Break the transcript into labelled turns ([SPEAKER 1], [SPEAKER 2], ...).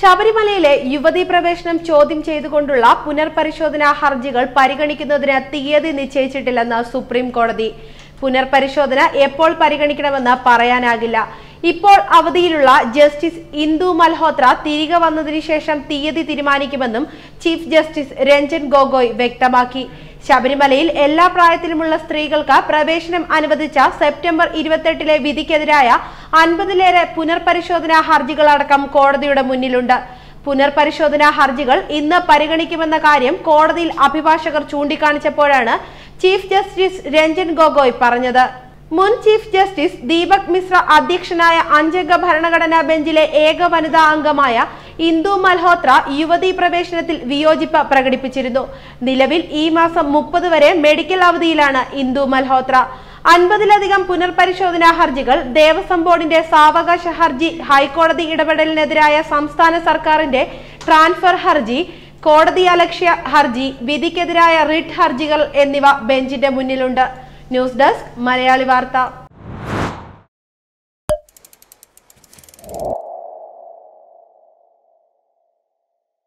[SPEAKER 1] ശബരിമലയിലെ യുവതി പ്രവേശനം ചോദ്യം ചെയ്തുകൊണ്ടുള്ള പുനർപരിശോധനാ ഹർജികൾ പരിഗണിക്കുന്നതിന് തീയതി നിശ്ചയിച്ചിട്ടില്ലെന്ന് സുപ്രീം കോടതി പുനർപരിശോധന എപ്പോൾ പരിഗണിക്കണമെന്ന് പറയാനാകില്ല. ഇപ്പോൾ അവധിയിലുള്ള ജസ്റ്റിസ് ഇന്ദു മൽഹോത്ര തിരികെ വന്നതിനു ശേഷം തീയതി തീരുമാനിക്കുമെന്നും ചീഫ് ജസ്റ്റിസ് രഞ്ജൻ ഗൊഗോയ് വ്യക്തമാക്കി. ശബരിമലയിൽ എല്ലാ പ്രായത്തിലുമുള്ള സ്ത്രീകൾക്ക് പ്രവേശനം അനുവദിച്ച സെപ്റ്റംബർ ഇരുപത്തെട്ടിലെ വിധിക്കെതിരായ അൻപതിലേറെ പുനർപരിശോധനാ ഹർജികളടക്കം കോടതിയുടെ മുന്നിലുണ്ട്. പുനർപരിശോധനാ ഹർജികൾ ഇന്ന് പരിഗണിക്കുമെന്ന കാര്യം കോടതിയിൽ അഭിഭാഷകർ ചൂണ്ടിക്കാണിച്ചപ്പോഴാണ് ചീഫ് ജസ്റ്റിസ് രഞ്ജൻ ഗൊഗോയ് പറഞ്ഞത്. മുൻ ചീഫ് ജസ്റ്റിസ് ദീപക് മിശ്ര അധ്യക്ഷനായ അഞ്ചംഗ ഭരണഘടനാ ബെഞ്ചിലെ ഏക വനിതാ അംഗമായ ഇന്ദു മൽഹോത്ര യുവതീ പ്രവേശനത്തിൽ വിയോജിപ്പ് പ്രകടിപ്പിച്ചിരുന്നു. നിലവിൽ ഈ മാസം മുപ്പത് വരെ മെഡിക്കൽ അവധിയിലാണ് ഇന്ദു മൽഹോത്ര. അൻപതിലധികം പുനർപരിശോധനാ ഹർജികൾ ദേവസ്വം ബോർഡിന്റെ സാവകാശ ഹർജി ഹൈക്കോടതി ഇടപെടലിനെതിരായ സംസ്ഥാന സർക്കാരിന്റെ ട്രാൻസ്ഫർ ഹർജി കോടതി അലക്ഷ്യ ഹർജി വിധിക്കെതിരായ റിട്ട് ഹർജികൾ എന്നിവ ബെഞ്ചിന്റെ മുന്നിലുണ്ട്. ന്യൂസ് ഡെസ്ക് മലയാളി വാർത്ത.